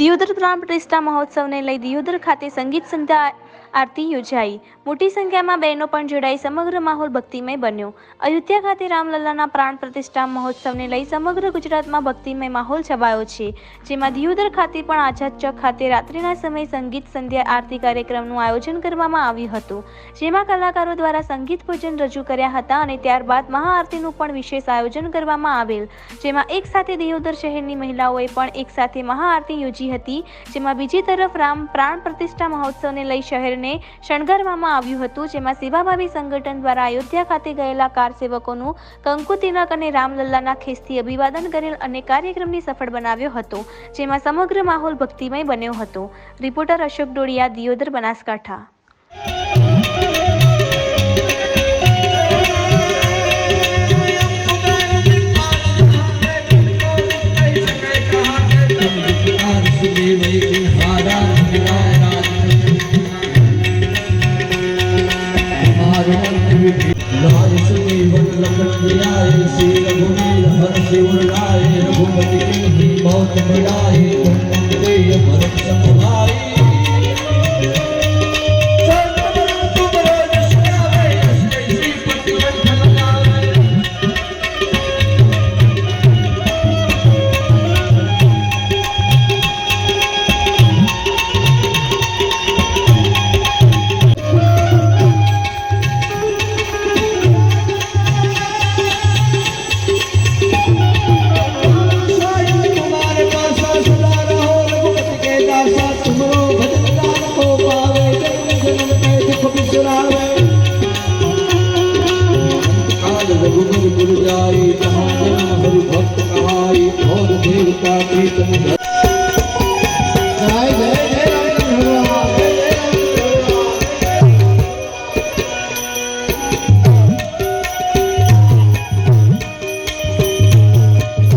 દિયોદર પ્રાણ પ્રતિષ્ઠા મહોત્સવને લઈ દિયોદર ખાતે સંગીત સંધ્યા આરતી યોજાઈ. મોટી સંખ્યામાં બહેનો પણ જોડાઈ સમગ્ર માહોલ ભક્તિમય બન્યો. અયોધ્યા ખાતે રામલલ્લાના પ્રાણ પ્રતિષ્ઠા મહોત્સવને લઈ સમગ્ર ગુજરાતમાં ભક્તિમય માહોલ છવાયો છે. જેમાં દિયોદર ખાતે પણ આઝાદ ચોક ખાતે રાત્રિના સમયે સંગીત સંધ્યા આરતી કાર્યક્રમનું આયોજન કરવામાં આવ્યું હતું. જેમાં કલાકારો દ્વારા સંગીત ભોજન રજૂ કર્યા હતા અને ત્યારબાદ મહાઆરતીનું પણ વિશેષ આયોજન કરવામાં આવેલ. જેમાં એક સાથે દિયોદર શહેરની મહિલાઓએ પણ એક સાથે મહાઆરતી યોજી હતી, જેમાં બીજી તરફ રામ પ્રાણ પ્રતિષ્ઠા મહોત્સવને લઈ શહેરને શણગારવામાં આવ્યું હતું, જેમાં સેવાભાવી સંગઠન દ્વારા અયોધ્યા ખાતે ગયેલા કાર સેવકોનું કંકુ તિલક અને રામલલ્લાના ખેસથી અભિવાદન કરેલ અને કાર્યક્રમની સફળ બનાવ્યો હતો, જેમાં સમગ્ર માહોલ ભક્તિમય બન્યો હતો. રિપોર્ટર અશોક ડોડિયા દિયોદર બનાસકાંઠા. લાય શ્રી વલ્લભ દિલાય શ્રી રઘુવીર હર શિવ લાય રઘુપતિ ભવત મિલાય ભવત દેય ભરત સમભાઈ रघुबर गुर जाई जहाँ जन्म हरि भक्त कहाई और देवता प्रीतम धर